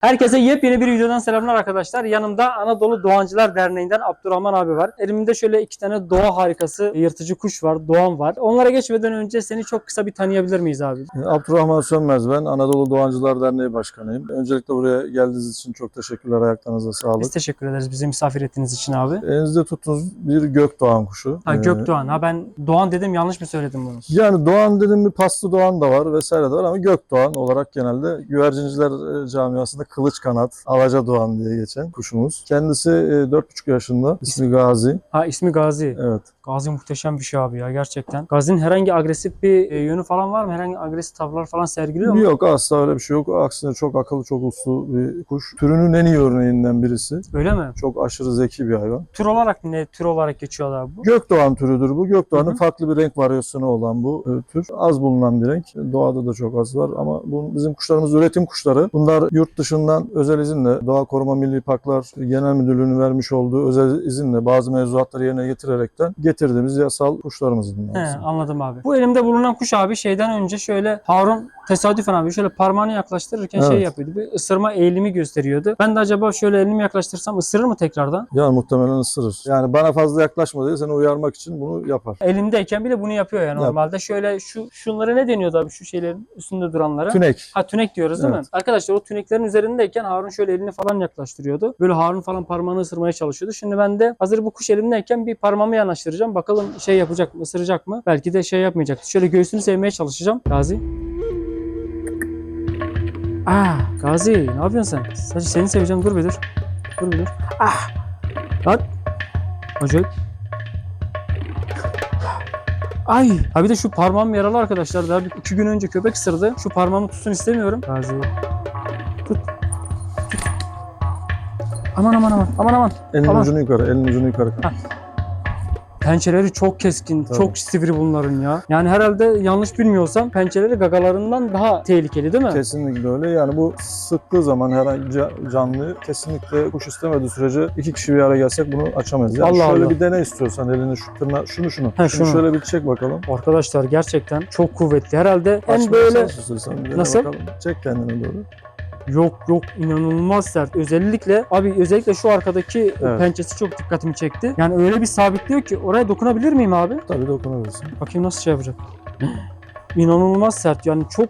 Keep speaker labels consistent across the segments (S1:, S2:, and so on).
S1: Herkese yepyeni bir videodan selamlar arkadaşlar. Yanımda Anadolu Doğancılar Derneği'nden Abdurrahman abi var. Elimde şöyle iki tane doğa harikası yırtıcı kuş var, doğan var. Onlara geçmeden önce seni çok kısa bir tanıyabilir miyiz abi?
S2: Abdurrahman Sönmez ben. Anadolu Doğancılar Derneği Başkanıyım. Öncelikle buraya geldiğiniz için çok teşekkürler. Ayaklarınıza sağlık.
S1: Biz teşekkür ederiz bizi misafir ettiğiniz için abi.
S2: Elinizde tuttuğunuz bir gökdoğan kuşu.
S1: Ha
S2: Ee,
S1: Gökdoğan. Ha ben Doğan dedim yanlış mı söyledim bunu?
S2: Yani doğan dedim bir paslı doğan da var vesaire de var ama gökdoğan olarak genelde güvercinciler e, camiasında kılıç kanat, alaca doğan diye geçen kuşumuz. Kendisi e, 4,5 yaşında. İsmi Gazi.
S1: Ha ismi Gazi.
S2: Evet.
S1: Gazi muhteşem bir şey abi ya gerçekten. Gazi'nin herhangi agresif bir e, yönü falan var mı? Herhangi agresif tavırlar falan sergiliyor mu?
S2: Yok asla öyle bir şey yok. Aksine çok akıllı, çok uslu bir kuş. Türünün en iyi örneğinden birisi.
S1: Öyle mi?
S2: Çok aşırı zeki bir hayvan.
S1: Tür olarak ne tür olarak geçiyor abi bu?
S2: Gökdoğan türüdür bu. Gökdoğan'ın farklı bir renk varyasyonu olan bu e, tür. Az bulunan bir renk. Doğada da çok az var ama bu bizim kuşlarımız üretim kuşları. Bunlar yurt dışından özel izinle Doğa Koruma Milli Parklar Genel Müdürlüğü'nün vermiş olduğu özel izinle bazı mevzuatları yerine getirerekten getirdiğimiz yasal kuşlarımız bunlar.
S1: He, anladım abi. Bu elimde bulunan kuş abi şeyden önce şöyle Harun tesadüfen abi şöyle parmağını yaklaştırırken şey
S2: Evet.
S1: yapıyordu. Bir ısırma eğilimi gösteriyordu. Ben de acaba şöyle elimi yaklaştırsam ısırır mı tekrardan?
S2: Ya muhtemelen ısırır. Yani bana fazla yaklaşma diye seni uyarmak için bunu yapar.
S1: Elimdeyken bile bunu yapıyor yani
S2: Yap.
S1: normalde. Şöyle şu şunlara ne deniyordu abi şu şeylerin üstünde duranlara?
S2: Tünek.
S1: Ha tünek diyoruz değil mi?
S2: Evet.
S1: Arkadaşlar o tüneklerin üzerindeyken Harun şöyle elini falan yaklaştırıyordu. Böyle Harun falan parmağını ısırmaya çalışıyordu. Şimdi ben de hazır bu kuş elimdeyken bir parmağımı yanaştıracağım. Bakalım şey yapacak mı, ısıracak mı? Belki de şey yapmayacak. Şöyle göğsünü sevmeye çalışacağım. Gazi. Ah Gazi ne yapıyorsun sen? Sadece seni seveceğim dur bir dur. Dur bir dur. Ah. Lan. Acayip. Ay. Ha bir de şu parmağım yaralı arkadaşlar. Daha bir iki gün önce köpek ısırdı. Şu parmağımı tutsun istemiyorum. Gazi. Tut. Tut. Aman aman aman. Aman aman.
S2: Elin
S1: Tamam.
S2: ucunu yukarı, elin ucunu yukarı.
S1: Pençeleri çok keskin,
S2: Tabii.
S1: çok sivri bunların ya. Yani herhalde yanlış bilmiyorsam pençeleri gagalarından daha tehlikeli değil mi?
S2: Kesinlikle öyle. Yani bu sıktığı zaman herhangi ca- canlı kesinlikle kuş istemediği sürece iki kişi bir araya gelsek bunu açamayız. Yani
S1: Allah
S2: şöyle
S1: Allah.
S2: bir dene istiyorsan elini şu tırna şunu şunu.
S1: Ha,
S2: şunu
S1: şunu.
S2: şöyle bir çek bakalım.
S1: Arkadaşlar gerçekten çok kuvvetli. Herhalde en böyle Nasıl?
S2: bakalım. Çek kendine doğru.
S1: Yok yok inanılmaz sert. Özellikle abi özellikle şu arkadaki
S2: Evet.
S1: pençesi çok dikkatimi çekti. Yani öyle bir sabitliyor ki oraya dokunabilir miyim abi?
S2: Tabii dokunabilirsin.
S1: Bakayım nasıl şey yapacak. İnanılmaz sert. Yani çok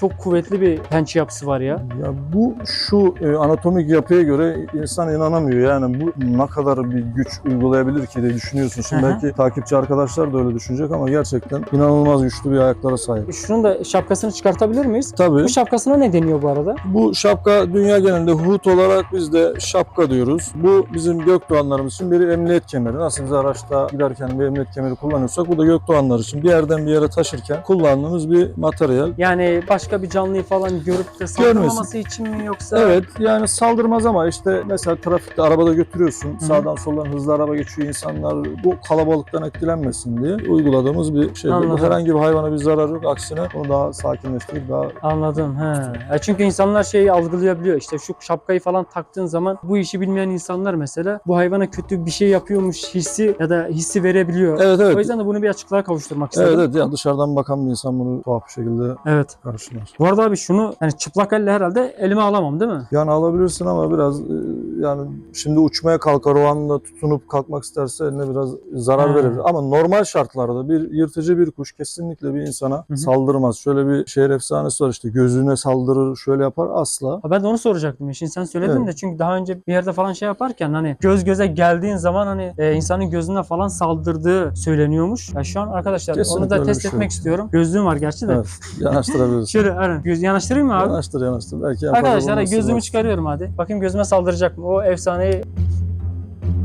S1: çok kuvvetli bir pençe yapısı var ya.
S2: Ya bu şu e, anatomik yapıya göre insan inanamıyor. Yani bu ne kadar bir güç uygulayabilir ki diye düşünüyorsun. Şimdi
S1: Hı hı.
S2: belki takipçi arkadaşlar da öyle düşünecek ama gerçekten inanılmaz güçlü bir ayaklara sahip.
S1: Şunun da şapkasını çıkartabilir miyiz?
S2: Tabii.
S1: Bu şapkasına ne deniyor bu arada?
S2: Bu şapka dünya genelinde hut olarak biz de şapka diyoruz. Bu bizim gökdoğanlarımız için bir emniyet kemeri. Nasıl biz araçta giderken bir emniyet kemeri kullanıyorsak bu da gökdoğanlar için bir yerden bir yere taşırken kullandığımız bir materyal.
S1: Yani başka bir canlıyı falan görüp de saldırmaması için mi yoksa?
S2: Evet yani saldırmaz ama işte mesela trafikte arabada götürüyorsun.
S1: hı.
S2: Sağdan soldan hızlı araba geçiyor insanlar bu kalabalıktan etkilenmesin diye uyguladığımız bir şey. Bu herhangi bir hayvana bir zarar yok. Aksine onu daha sakinleştirip daha
S1: Anladım. He. Çünkü insanlar şeyi algılayabiliyor. İşte şu şapkayı falan taktığın zaman bu işi bilmeyen insanlar mesela bu hayvana kötü bir şey yapıyormuş hissi ya da hissi verebiliyor.
S2: Evet evet.
S1: O yüzden de bunu bir açıklığa kavuşturmak
S2: Evet
S1: istedim.
S2: evet yani dışarıdan bakan bir insan bunu tuhaf bir şekilde
S1: Evet.
S2: Karşılar.
S1: Bu arada abi şunu yani çıplak elle herhalde elime alamam değil mi?
S2: Yani alabilirsin ama biraz e, yani şimdi uçmaya kalkar o anda tutunup kalkmak isterse eline biraz zarar
S1: Ha.
S2: verir. Ama normal şartlarda bir yırtıcı bir kuş kesinlikle bir insana
S1: hı.
S2: saldırmaz. Şöyle bir şehir efsanesi var işte gözüne saldırır şöyle yapar asla.
S1: Ha, Ben de onu soracaktım. ya. Şimdi sen söyledin
S2: Evet.
S1: de çünkü daha önce bir yerde falan şey yaparken hani göz göze geldiğin zaman hani e, insanın gözüne falan saldırdığı söyleniyormuş. Ya şu an arkadaşlar onu
S2: Kesinlikle
S1: da
S2: öyle
S1: test
S2: şey
S1: etmek istiyorum. Gözlüğüm var gerçi de.
S2: Evet, yanaştırabilirsin.
S1: Şöyle aynen. Göz yanaştırayım mı abi?
S2: Yanaştır yanaştır. Belki
S1: Arkadaşlar gözümü
S2: ısırmaz.
S1: çıkarıyorum hadi. Bakayım gözüme saldıracak mı? O efsaneyi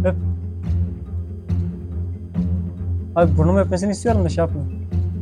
S1: öp. Abi burnumu öpmesini istiyorum da şey yapmıyor.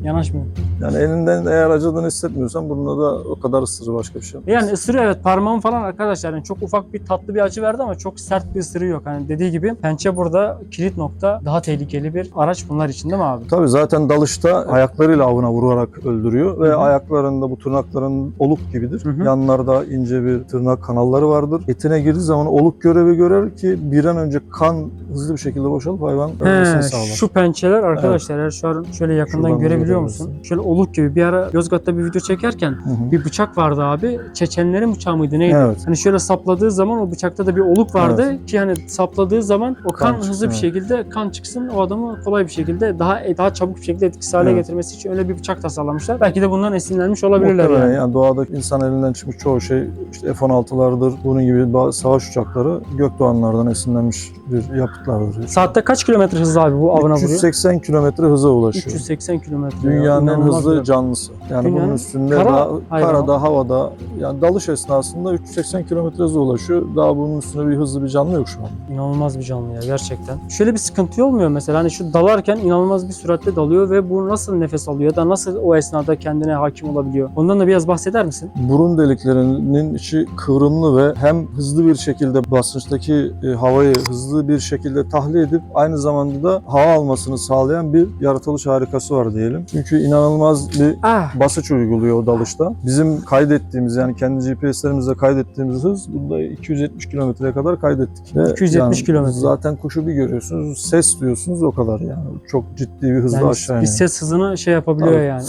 S1: Yanaşmıyor.
S2: Yani elinden eğer acıdığını hissetmiyorsan burnuna da o kadar ısırır başka bir şey yapmaz.
S1: Yani ısırıyor evet parmağım falan arkadaşlar. Yani çok ufak bir tatlı bir acı verdi ama çok sert bir ısırığı yok. Hani dediği gibi pençe burada kilit nokta daha tehlikeli bir araç bunlar için değil mi abi?
S2: Tabii zaten dalışta ayaklarıyla avına vurarak öldürüyor ve
S1: Hı hı.
S2: ayaklarında bu tırnakların oluk gibidir.
S1: Hı hı.
S2: Yanlarda ince bir tırnak kanalları vardır. Etine girdiği zaman oluk görevi görer ki bir an önce kan hızlı bir şekilde boşalıp hayvan ölmesini sağlar.
S1: şu pençeler arkadaşlar eğer şu an şöyle yakından
S2: Şuradan görebilirsin.
S1: musun? Şöyle oluk gibi bir ara Yozgat'ta bir video çekerken
S2: Hı hı.
S1: bir bıçak vardı abi. Çeçenlerin bıçağı mıydı neydi?
S2: Evet.
S1: Hani şöyle sapladığı zaman o bıçakta da bir oluk vardı ki hani sapladığı zaman o kan,
S2: Kan çıksın,
S1: hızlı bir
S2: evet.
S1: şekilde kan çıksın o adamı kolay bir şekilde daha daha çabuk bir şekilde etkisiz hale
S2: Evet.
S1: getirmesi için öyle bir bıçak tasarlamışlar. Belki de bundan esinlenmiş olabilirler
S2: Muhtemelen
S1: yani.
S2: yani. doğadaki insan elinden çıkmış çoğu şey işte F-16'lardır, bunun gibi savaş uçakları Gökdoğanlardan esinlenmiş bir yapıtlardır.
S1: Saatte kaç kilometre hızlı abi bu avına vuruyor?
S2: 380 kilometre hıza ulaşıyor.
S1: 380 kilometre.
S2: Dünyanın en
S1: İnanılmaz
S2: hızlı
S1: bir-
S2: canlısı. Yani
S1: Dünyanın
S2: bunun üstünde
S1: kara
S2: daha,
S1: hayvanı.
S2: karada, havada yani dalış esnasında 380 kilometre hıza ulaşıyor. Daha bunun üstünde bir hızlı bir canlı yok şu an.
S1: İnanılmaz bir canlı ya gerçekten. Şöyle bir sıkıntı olmuyor mesela hani şu dalarken inanılmaz bir süratle dalıyor ve bu nasıl nefes alıyor ya da nasıl o esnada kendine hakim olabiliyor? Ondan da biraz bahseder misin?
S2: Burun deliklerinin içi kıvrımlı ve hem hızlı bir şekilde basınçtaki e, havayı hızlı bir şekilde tahliye edip aynı zamanda da hava almasını sağlayan bir yaratılış harikası var diyelim. Çünkü inanılmaz bir
S1: Ah
S2: basınç uyguluyor o dalışta. Bizim kaydettiğimiz yani kendi GPS'lerimizde kaydettiğimiz hız bunda 270 kilometreye kadar kaydettik. Ve
S1: 270
S2: yani
S1: kilometre.
S2: Zaten kuşu bir görüyorsunuz, ses duyuyorsunuz o kadar yani. Çok ciddi bir hızla
S1: yani
S2: aşağı
S1: bir
S2: iniyor.
S1: ses hızını şey yapabiliyor
S2: Tabii.
S1: yani.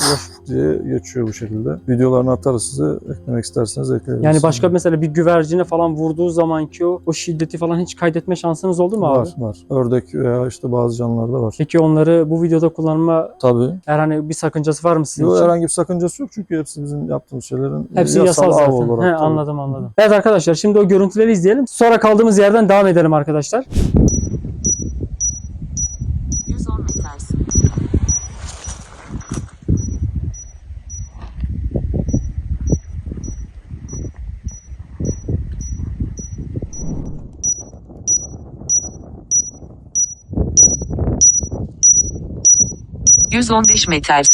S2: Diye geçiyor bu şekilde. Videolarını atarız size. Eklemek isterseniz ekleyebilirsiniz.
S1: Yani başka mesela bir güvercine falan vurduğu zamanki o, o şiddeti falan hiç kaydetme şansınız oldu mu abi?
S2: Var var. Ördek veya işte bazı canlılarda var.
S1: Peki onları bu videoda kullanma
S2: Tabii.
S1: eğer hani bir sakıncası var mı sizin
S2: Yok
S1: için?
S2: herhangi bir sakıncası yok çünkü hepsi bizim yaptığımız şeylerin
S1: Hepsi yasal,
S2: av
S1: zaten.
S2: olarak.
S1: He,
S2: tabii.
S1: anladım anladım. Evet arkadaşlar şimdi o görüntüleri izleyelim. Sonra kaldığımız yerden devam edelim arkadaşlar.
S3: 115 meters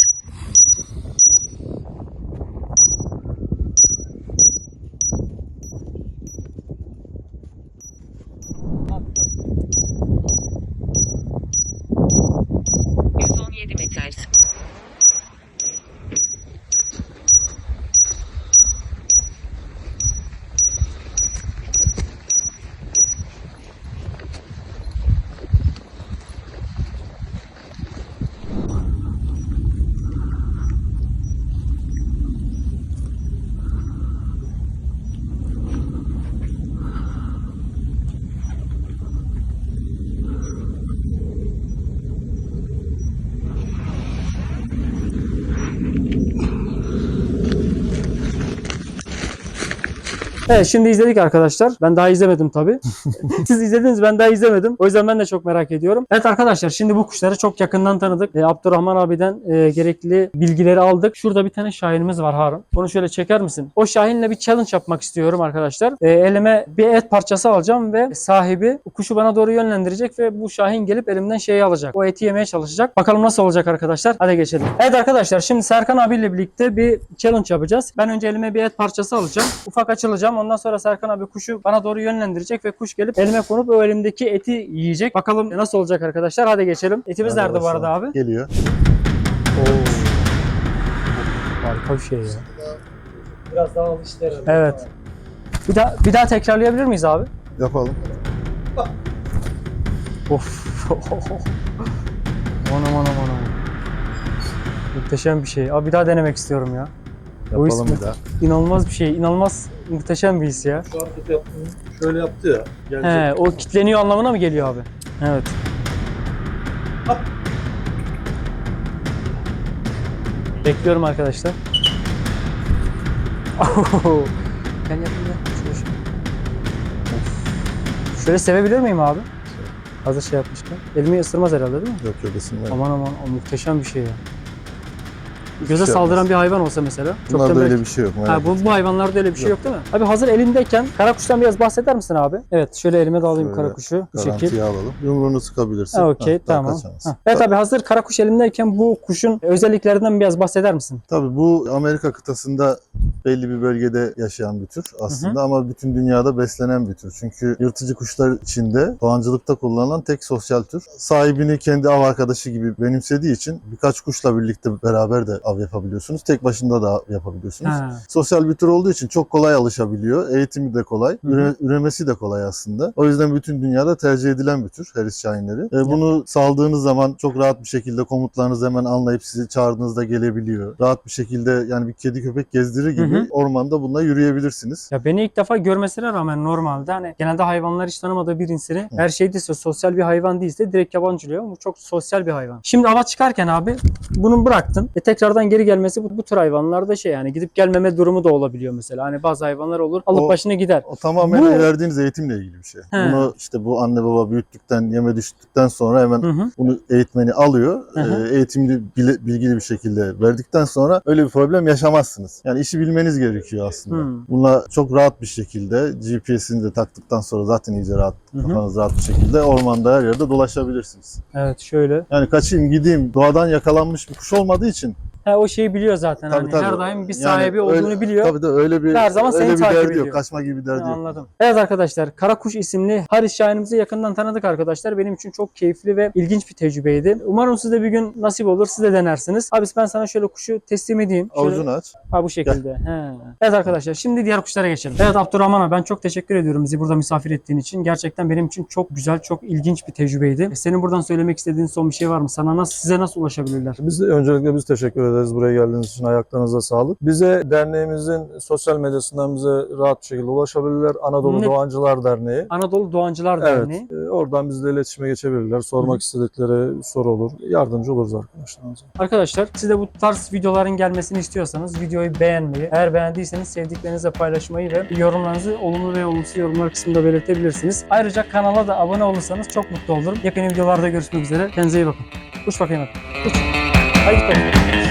S1: Evet şimdi izledik arkadaşlar. Ben daha izlemedim tabii. Siz izlediniz ben daha izlemedim. O yüzden ben de çok merak ediyorum. Evet arkadaşlar şimdi bu kuşları çok yakından tanıdık. E, Abdurrahman abiden e, gerekli bilgileri aldık. Şurada bir tane şahinimiz var Harun. Onu şöyle çeker misin? O şahinle bir challenge yapmak istiyorum arkadaşlar. E, elime bir et parçası alacağım ve sahibi kuşu bana doğru yönlendirecek ve bu şahin gelip elimden şeyi alacak. O eti yemeye çalışacak. Bakalım nasıl olacak arkadaşlar. Hadi geçelim. Evet arkadaşlar şimdi Serkan abiyle birlikte bir challenge yapacağız. Ben önce elime bir et parçası alacağım. Ufak açılacağım. Ondan sonra Serkan abi kuşu bana doğru yönlendirecek ve kuş gelip elime konup o elimdeki eti yiyecek. Bakalım nasıl olacak arkadaşlar. Hadi geçelim. Etimiz
S4: Hadi
S1: nerede bu arada abi?
S4: Geliyor.
S1: Harika bir şey ya. Biraz daha alıştı herhalde. Evet. Bir daha, bir daha tekrarlayabilir miyiz abi?
S4: Yapalım.
S1: Of. aman aman aman aman. Muhteşem bir şey. Abi bir daha denemek istiyorum ya.
S4: Yapalım bir daha.
S1: inanılmaz bir şey. İnanılmaz muhteşem bir his ya.
S5: Şu hareket yaptığını şöyle yaptı ya. Gelecek.
S1: He, o kitleniyor anlamına mı geliyor abi? Evet. Bekliyorum arkadaşlar. Gel yapayım gel. Şöyle, şöyle. Of. Şöyle sevebilir miyim abi? Hazır şey yapmışken. Elimi ısırmaz herhalde değil mi?
S4: Yok yok ısınma.
S1: Aman aman o muhteşem bir şey ya. Göze
S4: şey
S1: saldıran
S4: yapmaz.
S1: bir hayvan olsa mesela. Çok
S4: Bunlarda
S1: da
S4: öyle bir şey yok.
S1: Ha, bu, bu hayvanlarda öyle bir şey yok. değil mi? Abi hazır elindeyken karakuştan biraz bahseder misin abi? Evet şöyle elime de alayım karakuşu. Bu şekil.
S4: Alalım. Yumruğunu sıkabilirsin.
S1: Okey tamam. Ha. Evet abi hazır karakuş elimdeyken bu kuşun özelliklerinden biraz bahseder misin?
S4: Tabii bu Amerika kıtasında belli bir bölgede yaşayan bir tür aslında ama bütün dünyada beslenen bir tür. Çünkü yırtıcı kuşlar içinde doğancılıkta kullanılan tek sosyal tür. Sahibini kendi av arkadaşı gibi benimsediği için birkaç kuşla birlikte beraber de av yapabiliyorsunuz. Tek başında da yapabiliyorsunuz.
S1: Ha.
S4: Sosyal bir tür olduğu için çok kolay alışabiliyor. Eğitimi de kolay.
S1: Hı hı.
S4: üre- üremesi de kolay aslında. O yüzden bütün dünyada tercih edilen bir tür Harris Şahinleri. E, bunu saldığınız zaman çok rahat bir şekilde komutlarınızı hemen anlayıp sizi çağırdığınızda gelebiliyor. Rahat bir şekilde yani bir kedi köpek gezdirir gibi
S1: Hı hı.
S4: ormanda bununla yürüyebilirsiniz.
S1: Ya beni ilk defa görmesine rağmen normalde hani genelde hayvanlar hiç tanımadığı bir insani her şey değilse sosyal bir hayvan değilse direkt yabancılıyor. Bu çok sosyal bir hayvan. Şimdi ava çıkarken abi bunu bıraktın. E tekrardan geri gelmesi bu, bu tür hayvanlarda şey yani gidip gelmeme durumu da olabiliyor mesela. Hani bazı hayvanlar olur alıp
S4: O-
S1: başına gider.
S4: O tamamen
S1: Bu-
S4: verdiğiniz eğitimle ilgili bir şey.
S1: He.
S4: Bunu işte bu anne baba büyüttükten, yeme düştükten sonra hemen
S1: Hı hı.
S4: bunu eğitmeni alıyor.
S1: Hı hı.
S4: Ee, eğitimli, bilgili bir şekilde verdikten sonra öyle bir problem yaşamazsınız. Yani işi bilmeniz gerekiyor aslında.
S1: Hı.
S4: Bununla çok rahat bir şekilde GPS'ini de taktıktan sonra zaten iyice rahat,
S1: Hı hı.
S4: kafanız rahat bir şekilde ormanda her yerde dolaşabilirsiniz.
S1: Evet şöyle.
S4: Yani kaçayım gideyim doğadan yakalanmış bir kuş olmadığı için
S1: Ha, o şeyi biliyor zaten.
S4: Tabii,
S1: hani
S4: tabii.
S1: her daim bir
S4: Yani
S1: sahibi
S4: öyle-
S1: olduğunu biliyor.
S4: tabii de öyle bir
S1: Her zaman
S4: öyle
S1: seni
S4: bir
S1: takip
S4: derdi
S1: ediyor.
S4: yok. Kaçma gibi derdi
S1: Ha,
S4: yok.
S1: Anladım. Evet arkadaşlar Karakuş isimli Haris Şahinimizi yakından tanıdık arkadaşlar. Benim için çok keyifli ve ilginç bir tecrübeydi. Umarım siz de bir gün nasip olur siz de denersiniz. Abi ben sana şöyle kuşu teslim edeyim. Şöyle-
S4: Avucunu aç.
S1: Ha bu şekilde. He. Evet arkadaşlar şimdi diğer kuşlara geçelim. Evet Abdurrahman abi ben çok teşekkür ediyorum bizi burada misafir ettiğin için. Gerçekten benim için çok güzel, çok ilginç bir tecrübeydi. E, Senin buradan söylemek istediğin son bir şey var mı? Sana nasıl, size nasıl ulaşabilirler?
S2: Biz öncelikle biz teşekkür ederiz buraya geldiğiniz için. Ayaklarınıza sağlık. Bize derneğimizin sosyal medyasından bize rahat bir şekilde ulaşabilirler. Anadolu
S1: Ne-
S2: Doğancılar Derneği.
S1: Anadolu Doğancılar
S2: Evet.
S1: Derneği.
S2: e, Oradan bizle iletişime geçebilirler. Sormak istedikleri soru olur. Yardımcı oluruz arkadaşlarımıza.
S1: Arkadaşlar siz de bu tarz videoların gelmesini istiyorsanız videoyu beğenmeyi, eğer beğendiyseniz sevdiklerinizle paylaşmayı ve yorumlarınızı olumlu ve olumsuz yorumlar kısmında belirtebilirsiniz. Ayrıca kanala da abone olursanız çok mutlu olurum. Yepyeni videolarda görüşmek üzere. Kendinize iyi bakın. Uç bakayım hadi. Uç. Hadi git bakayım.